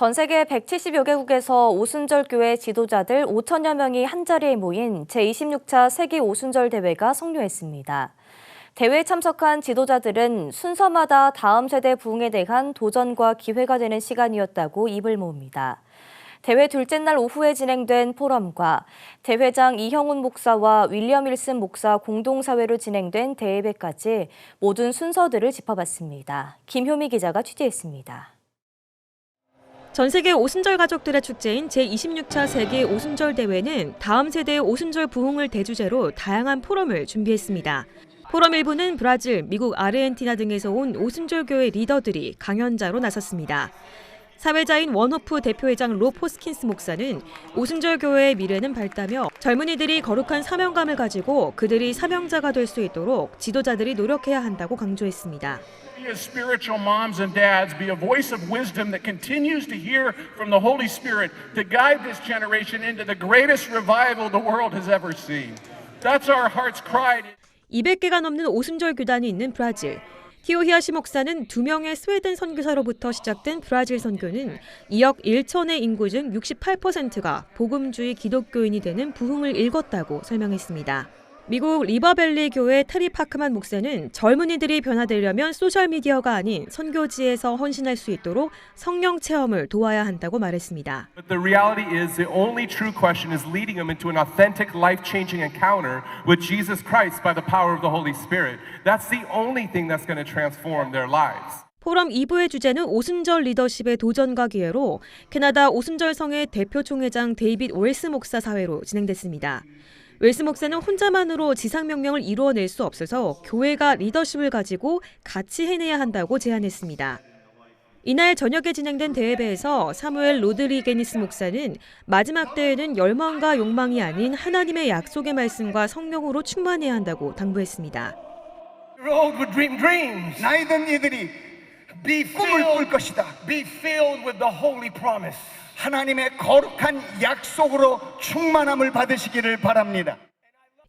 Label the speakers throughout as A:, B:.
A: 전 세계 170여 개국에서 오순절 교회 지도자들 5천여 명이 한자리에 모인 제26차 세계 오순절 대회가 성료했습니다. 대회에 참석한 지도자들은 순서마다 다음 세대 부흥에 대한 도전과 기회가 되는 시간이었다고 입을 모읍니다. 대회 둘째 날 오후에 진행된 포럼과 대회장 이형훈 목사와 윌리엄 윌슨 목사 공동사회로 진행된 대회까지 모든 순서들을 짚어봤습니다. 김효미 기자가 취재했습니다.
B: 전 세계 오순절 가족들의 축제인 제26차 세계 오순절 대회는 다음 세대의 오순절 부흥을 대주제로 다양한 포럼을 준비했습니다. 포럼 일부는 브라질, 미국, 아르헨티나 등에서 온 오순절 교회 리더들이 강연자로 나섰습니다. 사회자인 원호프 대표회장 로 포스킨스 목사는 오순절 교회의 미래는 밝다며 젊은이들이 거룩한 사명감을 가지고 그들이 사명자가 될 수 있도록 지도자들이 노력해야 한다고 강조했습니다.
C: We as spiritual moms and dads be a voice of wisdom that continues to hear from the Holy Spirit to guide this generation into the greatest revival the world has ever seen. That's our heart's cry.
B: 200개가 넘는 오순절 교단이 있는 브라질. 티오히아시 목사는 두 명의 스웨덴 선교사로부터 시작된 브라질 선교는 2억 1천의 인구 중 68%가 복음주의 기독교인이 되는 부흥을 읽었다고 설명했습니다. 미국 리버밸리 교회 테리 파크만 목사는 젊은이들이 변화되려면 소셜미디어가 아닌 선교지에서 헌신할 수 있도록 성령 체험을 도와야 한다고 말했습니다.
D: But the reality is, the only true question is leading them into an authentic, life changing encounter with Jesus Christ by the power of the Holy Spirit. That's the only thing that's going to transform their lives.
B: 포럼 2부의 주제는 오순절 리더십의 도전과 기회로 캐나다 오순절 성의 대표 총회장 데이빗 웰스 목사 사회로 진행됐습니다. 웰스 목사는 혼자만으로 지상 명령을 이루어낼 수 없어서 교회가 리더십을 가지고 같이 해내야 한다고 제안했습니다. 이날 저녁에 진행된 대회배에서 사무엘 로드리게니스 목사는 마지막 때에는 열망과 욕망이 아닌 하나님의 약속의 말씀과 성령으로 충만해야 한다고 당부했습니다.
E: 나이든 이들이 꿈을 꿀 것이다. 하나님의 거룩한 약속으로 충만함을 받으시기를 바랍니다.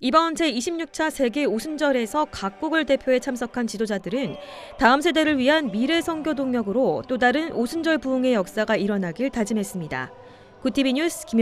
B: 이번 제26차 세계 오순절에서 각국을 대표해 참석한 지도자들은 다음 세대를 위한 미래 선교 동력으로 또 다른 오순절 부흥의 역사가 일어나길 다짐했습니다. 구티비 뉴스 김